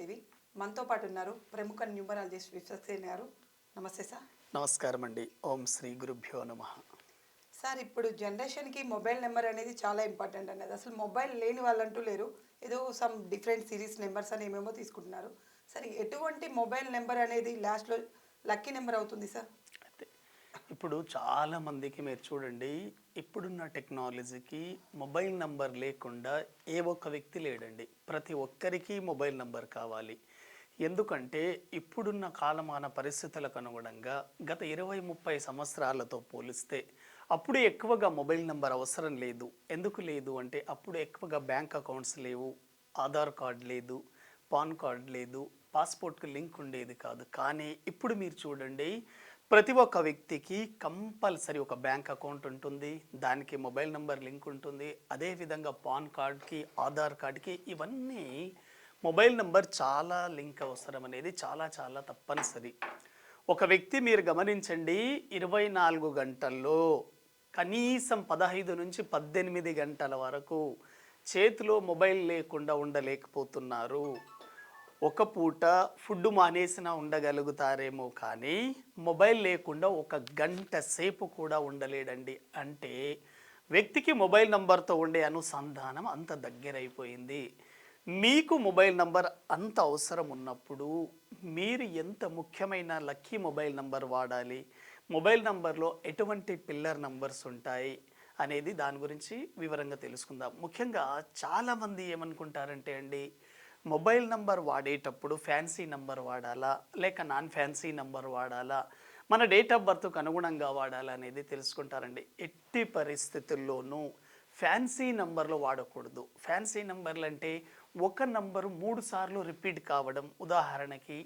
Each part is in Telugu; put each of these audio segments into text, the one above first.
టీవీ. మనతో పాటు ఉన్నారు ప్రముఖ న్యూమరాలజిస్ట్ విశ్వసేన్ గారు. నమస్తే సార్. నమస్కారం అండి. ఓం శ్రీ గురుభ్యో నమ. సార్ ఇప్పుడు జనరేషన్కి మొబైల్ నెంబర్ అనేది చాలా ఇంపార్టెంట్ అనేది అసలు మొబైల్ లేని వాళ్ళంటూ లేరు. ఏదో సమ్ డిఫరెంట్ సిరీస్ నెంబర్స్ అని ఏమేమో తీసుకుంటున్నారు. సరే ఎటువంటి మొబైల్ నెంబర్ అనేది లాస్ట్లో లక్కీ నెంబర్ అవుతుంది సార్? ఇప్పుడు చాలా మందికి మీరు చూడండి ఇప్పుడున్న టెక్నాలజీకి మొబైల్ నంబర్ లేకుండా ఏ ఒక్క వ్యక్తి లేడండి. ప్రతి ఒక్కరికి మొబైల్ నంబర్ కావాలి. ఎందుకంటే ఇప్పుడున్న కాలమాన పరిస్థితులకు అనుగుణంగా గత ఇరవై ముప్పై సంవత్సరాలతో పోలిస్తే అప్పుడు ఎక్కువగా మొబైల్ నంబర్ అవసరం లేదు. ఎందుకు లేదు అంటే అప్పుడు ఎక్కువగా బ్యాంక్ అకౌంట్స్ లేవు ఆధార్ కార్డ్ లేదు పాన్ కార్డ్ లేదు పాస్పోర్ట్కి లింక్ ఉండేది కాదు. కానీ ఇప్పుడు మీరు చూడండి ప్రతి ఒక్క వ్యక్తికి కంపల్సరీ ఒక బ్యాంక్ అకౌంట్ ఉంటుంది. దానికి మొబైల్ నెంబర్ లింక్ ఉంటుంది. అదేవిధంగా పాన్ కార్డ్కి ఆధార్ కార్డ్కి ఇవన్నీ మొబైల్ నెంబర్ చాలా లింక్ అవసరం అనేది చాలా చాలా తప్పనిసరి. ఒక వ్యక్తి మీరు గమనించండి ఇరవై నాలుగు గంటల్లో కనీసం పదహైదు నుంచి పద్దెనిమిది గంటల వరకు చేతిలో మొబైల్ లేకుండా ఉండలేకపోతున్నారు. ఒక పూట ఫుడ్ మానేసిన ఉండగలుగుతారేమో కానీ మొబైల్ లేకుండా ఒక గంట సేపు కూడా ఉండలేడండి. అంటే వ్యక్తికి మొబైల్ నంబర్తో ఉండే అనుసంధానం అంత దగ్గరైపోయింది. మీకు మొబైల్ నంబర్ అంత అవసరం ఉన్నప్పుడు మీరు ఎంత ముఖ్యమైన లక్కీ మొబైల్ నంబర్ వాడాలి? మొబైల్ నంబర్లో ఎటువంటి పిల్లర్ నంబర్స్ ఉంటాయి? అనేది దాని గురించి వివరంగా తెలుసుకుందాం. ముఖ్యంగా చాలామంది ఏమనుకుంటారంటే అండి మొబైల్ నంబర్ వాడేటప్పుడు ఫ్యాన్సీ నంబర్ వాడాలా? లేక నాన్ ఫ్యాన్సీ నంబర్ వాడాలా? మన డేట్ ఆఫ్ బర్త్కు అనుగుణంగా వాడాలా అనేది తెలుసుకుంటారండి. ఎట్టి పరిస్థితుల్లోనూ ఫ్యాన్సీ నంబర్లు వాడకూడదు. ఫ్యాన్సీ నంబర్లు అంటే ఒక నంబరు మూడు సార్లు రిపీట్ కావడం. ఉదాహరణకి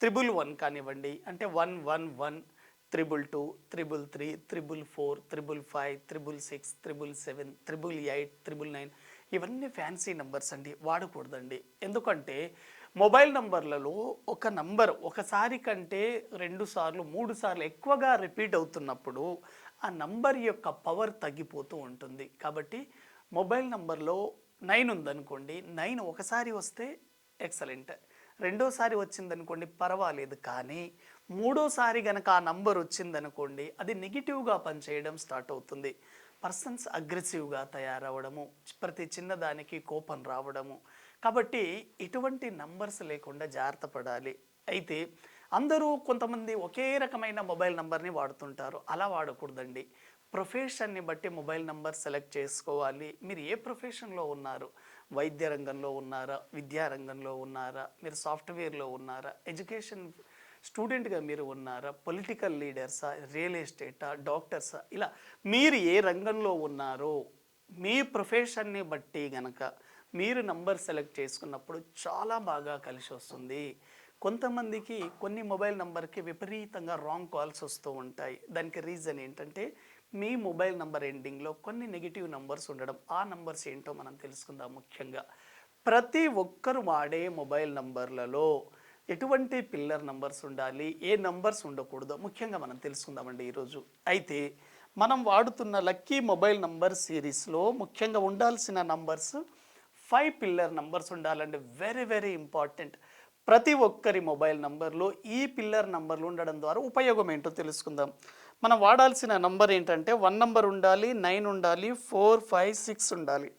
త్రిబుల్ వన్ కానివ్వండి అంటే one one one triple two triple three triple four triple five triple six triple seven triple eight triple nine ఇవన్నీ ఫ్యాన్సీ నంబర్స్ అండి వాడకూడదండి. ఎందుకంటే మొబైల్ నంబర్లలో ఒక నంబర్ ఒకసారి కంటే రెండు సార్లు మూడు సార్లు ఎక్కువగా రిపీట్ అవుతున్నప్పుడు ఆ నంబర్ యొక్క పవర్ తగ్గిపోతూ ఉంటుంది. కాబట్టి మొబైల్ నంబర్లో నైన్ ఉందనుకోండి నైన్ ఒకసారి వస్తే ఎక్సలెంట్. రెండోసారి వచ్చిందనుకోండి పర్వాలేదు. కానీ మూడోసారి గనక ఆ నంబర్ వచ్చిందనుకోండి అది నెగిటివ్గా పనిచేయడం స్టార్ట్ అవుతుంది. పర్సన్స్ అగ్రెసివ్గా తయారవడము ప్రతి చిన్నదానికి కోపం రావడము. కాబట్టి ఇటువంటి నంబర్స్ లేకుండా జాగ్రత్త పడాలి. అయితే అందరూ కొంతమంది ఒకే రకమైన మొబైల్ నంబర్ని వాడుతుంటారు. అలా వాడకూడదండి. ప్రొఫెషన్ని బట్టి మొబైల్ నంబర్ సెలెక్ట్ చేసుకోవాలి. మీరు ఏ ప్రొఫెషన్లో ఉన్నారు? వైద్య రంగంలో ఉన్నారా? విద్యారంగంలో ఉన్నారా? మీరు సాఫ్ట్వేర్లో ఉన్నారా? ఎడ్యుకేషన్ స్టూడెంట్గా మీరు ఉన్నారా? పొలిటికల్ లీడర్సా? రియల్ ఎస్టేటా? డాక్టర్సా? ఇలా మీరు ఏ రంగంలో ఉన్నారో మీ ప్రొఫెషన్ని బట్టి గనక మీరు నంబర్ సెలెక్ట్ చేసుకున్నప్పుడు చాలా బాగా కలిసి వస్తుంది. కొంతమందికి కొన్ని మొబైల్ నంబర్కి విపరీతంగా రాంగ్ కాల్స్ వస్తూ ఉంటాయి. దానికి రీజన్ ఏంటంటే మీ మొబైల్ నంబర్ ఎండింగ్లో కొన్ని నెగిటివ్ నంబర్స్ ఉండడం. ఆ నంబర్స్ ఏంటో మనం తెలుసుకుందాం ముఖ్యంగా. ప్రతి ఒక్కరు వాడే మొబైల్ నంబర్లలో ఎటువంటి పిల్లర్ నంబర్స్ ఉండాలి? ఏ నంబర్స్ ఉండకూడదో? ముఖ్యంగా మనం తెలుసుకుందామండి ఈరోజు. అయితే మనం వాడుతున్న లక్కీ మొబైల్ నంబర్ సిరీస్లో ముఖ్యంగా ఉండాల్సిన నంబర్స్ ఫైవ్ పిల్లర్ నంబర్స్ ఉండాలండి. Very very important. ప్రతి ఒక్కరి మొబైల్ నంబర్లో ఈ పిల్లర్ నంబర్లు ఉండడం ద్వారా ఉపయోగం ఏంటో తెలుసుకుందాం. మనం వాడాల్సిన నంబర్ ఏంటంటే వన్ నంబర్ ఉండాలి నైన్ ఉండాలి ఫోర్ ఫైవ్ సిక్స్ ఉండాలి.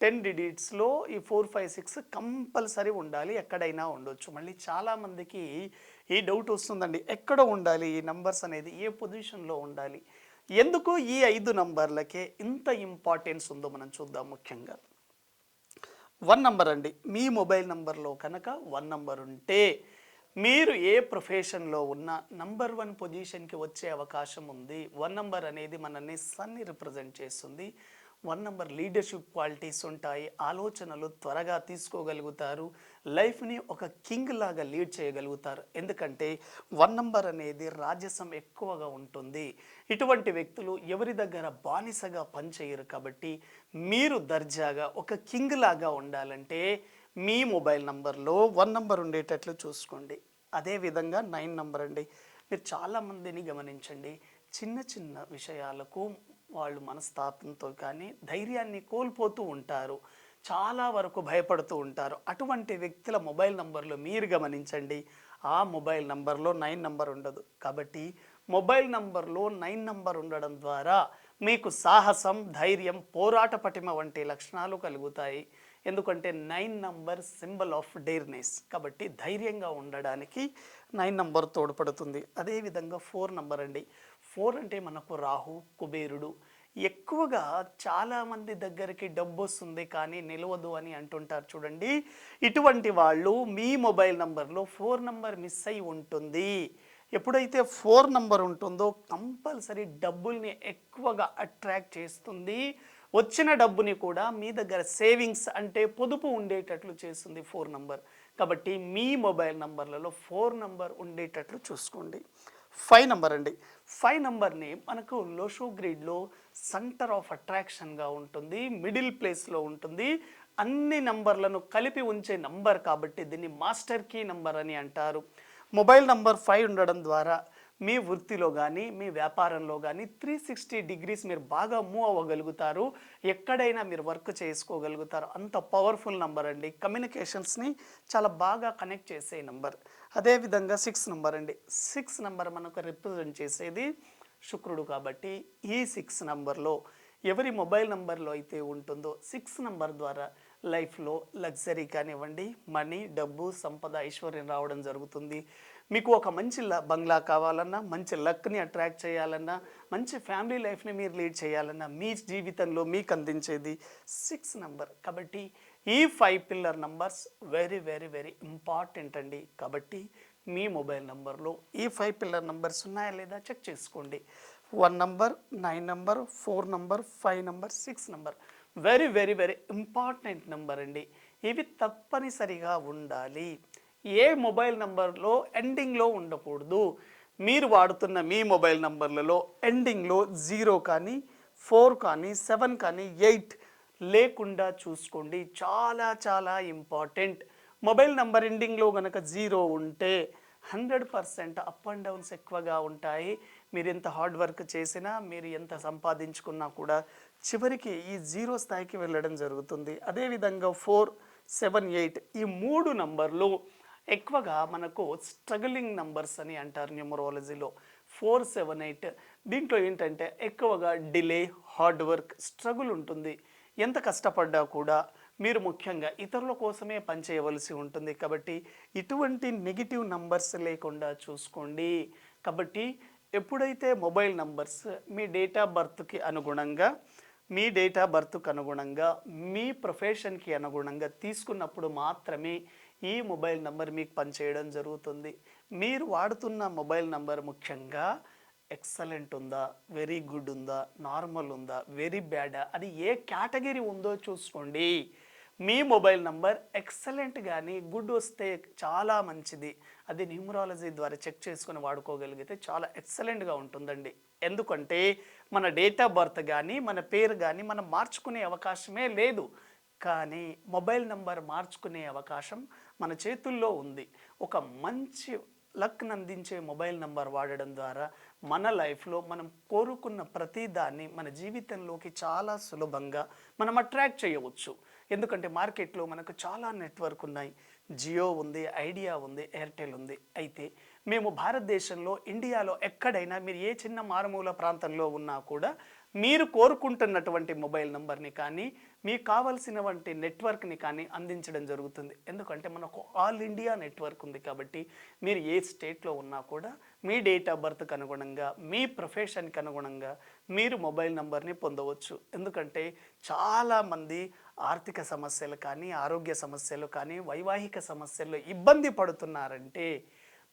టెన్ డిడిట్స్లో ఈ ఫోర్ ఫైవ్ సిక్స్ కంపల్సరీ ఉండాలి ఎక్కడైనా ఉండొచ్చు. మళ్ళీ చాలామందికి ఈ డౌట్ వస్తుందండి ఎక్కడ ఉండాలి ఈ నంబర్స్ అనేది ఏ పొజిషన్లో ఉండాలి? ఎందుకు ఈ ఐదు నంబర్లకే ఇంత ఇంపార్టెన్స్ ఉందో మనం చూద్దాం ముఖ్యంగా. వన్ నంబర్ అండి మీ మొబైల్ నంబర్లో కనుక వన్ నంబర్ ఉంటే మీరు ఏ ప్రొఫెషన్లో ఉన్నా నంబర్ వన్ పొజిషన్కి వచ్చే అవకాశం ఉంది. వన్ నంబర్ అనేది మనల్ని సన్ని రిప్రజెంట్ చేస్తుంది. వన్ నెంబర్ లీడర్షిప్ క్వాలిటీస్ ఉంటాయి ఆలోచనలు త్వరగా తీసుకోగలుగుతారు లైఫ్ని ఒక కింగ్ లాగా లీడ్ చేయగలుగుతారు. ఎందుకంటే వన్ నెంబర్ అనేది రాజసం ఎక్కువగా ఉంటుంది. ఇటువంటి వ్యక్తులు ఎవరి దగ్గర బానిసగా పనిచేయరు కాబట్టి మీరు దర్జాగా ఒక కింగ్ లాగా ఉండాలంటే మీ మొబైల్ నంబర్లో వన్ నంబర్ ఉండేటట్లు చూసుకోండి. అదేవిధంగా నైన్ నంబర్ అండి. మీరు చాలామందిని గమనించండి. చిన్న చిన్న విషయాలకు వాళ్ళు మనస్తాపంతో కానీ ధైర్యాన్ని కోల్పోతూ ఉంటారు. చాలా వరకు భయపడుతూ ఉంటారు. అటువంటి వ్యక్తుల మొబైల్ నంబర్లు మీరు గమనించండి. ఆ మొబైల్ నంబర్లో నైన్ నంబర్ ఉండదు. కాబట్టి మొబైల్ నంబర్లో నైన్ నంబర్ ఉండడం ద్వారా మీకు సాహసం ధైర్యం పోరాట పటిమ వంటి లక్షణాలు కలుగుతాయి. ఎందుకంటే nine number symbol of dareness. కాబట్టి ధైర్యంగా ఉండడానికి నైన్ నంబర్ తోడ్పడుతుంది. అదేవిధంగా ఫోర్ నంబర్ అండి. ఫోర్ అంటే మనకు రాహు కుబేరుడు. ఎక్కువగా చాలామంది దగ్గరికి డబ్బు వస్తుంది కానీ నిలవదు అని అంటుంటారు చూడండి. ఇటువంటి వాళ్ళు మీ మొబైల్ నంబర్లో ఫోర్ నంబర్ మిస్ అయి ఉంటుంది. ఎప్పుడైతే ఫోర్ నంబర్ ఉంటుందో కంపల్సరీ డబ్బుల్ని ఎక్కువగా అట్రాక్ట్ చేస్తుంది. వచ్చిన డబ్బుని కూడా మీ దగ్గర సేవింగ్స్ అంటే పొదుపు ఉండేటట్లు చేస్తుంది ఫోర్ నంబర్. కాబట్టి మీ మొబైల్ నంబర్లలో ఫోర్ నంబర్ ఉండేటట్లు చూసుకోండి. ఫైవ్ నెంబర్ అండి. ఫైవ్ నెంబర్ని మనకు లోషో గ్రిడ్లో సెంటర్ ఆఫ్ అట్రాక్షన్గా ఉంటుంది మిడిల్ ప్లేస్లో ఉంటుంది. అన్ని నంబర్లను కలిపి ఉంచే నంబర్ కాబట్టి దీన్ని మాస్టర్ కీ నంబర్ అని అంటారు. మొబైల్ నంబర్ ఫైవ్ ఉండడం ద్వారా మీ వృత్తిలో కానీ మీ వ్యాపారంలో కానీ త్రీ సిక్స్టీ డిగ్రీస్ మీరు బాగా మూవ్ అవ్వగలుగుతారు. ఎక్కడైనా మీరు వర్క్ చేసుకోగలుగుతారు. అంత పవర్ఫుల్ నంబర్ అండి. కమ్యూనికేషన్స్ని చాలా బాగా కనెక్ట్ చేసే నంబర్ అదేవిధంగా సిక్స్ నంబర్ అండి. సిక్స్ నంబర్ మనకు రిప్రజెంట్ చేసేది శుక్రుడు కాబట్టి ఈ సిక్స్ నంబర్లో ఎవరి మొబైల్ నంబర్లో అయితే ఉంటుందో సిక్స్ నంబర్ ద్వారా లైఫ్లో లగ్జరీ కానివ్వండి మనీ డబ్బు సంపద ఐశ్వర్యం రావడం జరుగుతుంది. మీకు ఒక మంచి ల- బంగ్లా కావాలన్నా మంచి లక్ని అట్రాక్ట్ చేయాలన్నా మంచి ఫ్యామిలీ లైఫ్ని మీరు లీడ్ చేయాలన్నా మీ జీవితంలో మీకు అందించేది సిక్స్ నంబర్. కాబట్టి ఈ five pillar numbers very very very important అండి. కాబట్టి మీ మొబైల్ నంబర్లో ఈ ఫైవ్ పిల్లర్ నంబర్స్ ఉన్నాయా లేదా చెక్ చేసుకోండి. One number nine number four number five number six number. Very very very important number అండి. ఇవి తప్పనిసరిగా ఉండాలి. ఏ మొబైల్ నంబర్లో ఎండింగ్లో ఉండకూడదు. మీరు వాడుతున్న మీ మొబైల్ నంబర్లలో ఎండింగ్లో జీరో కానీ ఫోర్ కానీ సెవెన్ కానీ ఎయిట్ లేకుండా చూసుకోండి. చాలా చాలా ఇంపార్టెంట్. మొబైల్ నంబర్ ఎండింగ్లో కనుక జీరో ఉంటే hundred percent up and downs ఎక్కువగా ఉంటాయి. మీరు ఎంత హార్డ్ వర్క్ చేసినా మీరు ఎంత సంపాదించుకున్నా కూడా చివరికి ఈ జీరో స్థాయికి వెళ్ళడం జరుగుతుంది. అదేవిధంగా ఫోర్ సెవెన్ ఎయిట్ ఈ మూడు నంబర్లు ఎక్కువగా మనకు స్ట్రగలింగ్ నంబర్స్ అని అంటారు న్యూమరాలజీలో. ఫోర్ సెవెన్ ఎయిట్ దీంట్లో ఏంటంటే ఎక్కువగా డిలే హార్డ్ వర్క్ స్ట్రగుల్ ఉంటుంది. ఎంత కష్టపడ్డా కూడా మీరు ముఖ్యంగా ఇతరుల కోసమే పనిచేయవలసి ఉంటుంది. కాబట్టి ఇటువంటి నెగిటివ్ నంబర్స్ లేకుండా చూసుకోండి. కాబట్టి ఎప్పుడైతే మొబైల్ నంబర్స్ మీ డేట్ ఆఫ్ బర్త్కి అనుగుణంగా మీ డేట్ ఆఫ్ బర్త్కు అనుగుణంగా మీ ప్రొఫెషన్కి అనుగుణంగా తీసుకున్నప్పుడు మాత్రమే ఈ మొబైల్ నంబర్ మీకు పనిచేయడం జరుగుతుంది. మీరు వాడుతున్న మొబైల్ నంబర్ ముఖ్యంగా ఎక్సలెంట్ ఉందా వెరీ గుడ్ ఉందా నార్మల్ ఉందా వెరీ బ్యాడా అది ఏ కేటగిరీ ఉందో చూసుకోండి. మీ మొబైల్ నంబర్ ఎక్సలెంట్ కానీ గుడ్ వస్తే చాలా మంచిది. అది న్యూమరాలజీ ద్వారా చెక్ చేసుకుని వాడుకోగలిగితే చాలా ఎక్సలెంట్గా ఉంటుందండి. ఎందుకంటే మన డేట్ ఆఫ్ బర్త్ కానీ మన పేరు కానీ మనం మార్చుకునే అవకాశమే లేదు. కానీ మొబైల్ నంబర్ మార్చుకునే అవకాశం మన చేతుల్లో ఉంది. ఒక మంచి లక్ని అందించే మొబైల్ నంబర్ వాడడం ద్వారా మన లైఫ్లో మనం కోరుకున్న ప్రతిదాన్ని మన జీవితంలోకి చాలా సులభంగా మనం అట్రాక్ట్ చేయవచ్చు. ఎందుకంటే మార్కెట్లో మనకు చాలా నెట్వర్క్ ఉన్నాయి. జియో ఉంది ఐడియా ఉంది ఎయిర్టెల్ ఉంది. అయితే మేము భారతదేశంలో ఇండియాలో ఎక్కడైనా మీరు ఏ చిన్న మారుమూల ప్రాంతంలో ఉన్నా కూడా మీరు కోరుకుంటున్నటువంటి మొబైల్ నంబర్ని కానీ మీకు కావలసినటువంటి నెట్వర్క్ని కానీ అందించడం జరుగుతుంది. ఎందుకంటే మనకు ఆల్ ఇండియా నెట్వర్క్ ఉంది కాబట్టి మీరు ఏ స్టేట్లో ఉన్నా కూడా మీ డేట్ ఆఫ్ బర్త్కి అనుగుణంగా మీ ప్రొఫెషన్కి అనుగుణంగా మీరు మొబైల్ నంబర్ని పొందవచ్చు. ఎందుకంటే చాలామంది ఆర్థిక సమస్యలు కానీ ఆరోగ్య సమస్యలు కానీ వైవాహిక సమస్యల్లో ఇబ్బంది పడుతున్నారంటే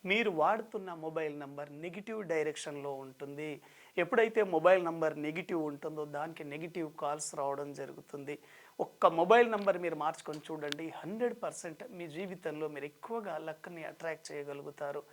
మీరు వాడుతున్న మొబైల్ నంబర్ నెగిటివ్ డైరెక్షన్లో ఉంటుంది. ఎప్పుడైతే మొబైల్ నంబర్ నెగిటివ్ ఉంటుందో దానికి నెగిటివ్ కాల్స్ రావడం జరుగుతుంది. ఒక్క మొబైల్ నంబర్ మీరు మార్చుకొని చూడండి హండ్రెడ్ పర్సెంట్ మీ జీవితంలో మీరు ఎక్కువగా లక్ని అట్రాక్ట్ చేయగలుగుతారు.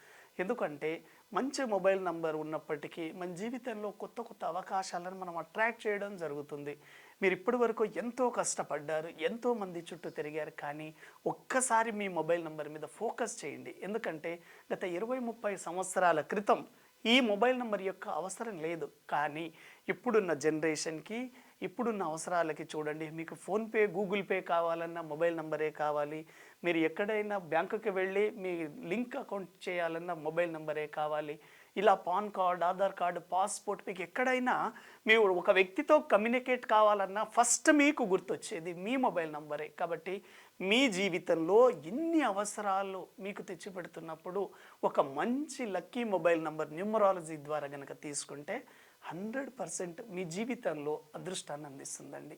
ఎందుకంటే మంచి మొబైల్ నంబర్ ఉన్నప్పటికీ మన జీవితంలో కొత్త కొత్త అవకాశాలను మనం అట్రాక్ట్ చేయడం జరుగుతుంది. మీరు ఇప్పటి వరకు ఎంతో కష్టపడ్డారు ఎంతో మంది చుట్టూ తిరిగారు కానీ ఒక్కసారి మీ మొబైల్ నంబర్ మీద ఫోకస్ చేయండి. ఎందుకంటే గత ఇరవై ముప్పై సంవత్సరాల క్రితం ఈ మొబైల్ నెంబర్ యొక్క అవసరం లేదు. కానీ ఇప్పుడున్న జనరేషన్కి ఇప్పుడున్న అవసరాలకి చూడండి మీకు ఫోన్పే గూగుల్ పే కావాలన్నా మొబైల్ నెంబరే కావాలి. మీరు ఎక్కడైనా బ్యాంకుకి వెళ్ళి మీ లింక్ అకౌంట్ చేయాలన్నా మొబైల్ నెంబరే కావాలి. ఇలా PAN card Aadhaar card passport మీకు ఎక్కడైనా మీరు ఒక వ్యక్తితో కమ్యూనికేట్ కావాలన్నా ఫస్ట్ మీకు గుర్తొచ్చేది మీ మొబైల్ నంబరే. కాబట్టి మీ జీవితంలో ఎన్ని అవసరాలు మీకు తెచ్చిపెడుతున్నప్పుడు ఒక మంచి లక్కీ మొబైల్ నంబర్ న్యూమరాలజీ ద్వారా కనుక తీసుకుంటే హండ్రెడ్ పర్సెంట్ మీ జీవితంలో అదృష్టాన్ని అందిస్తుందండి.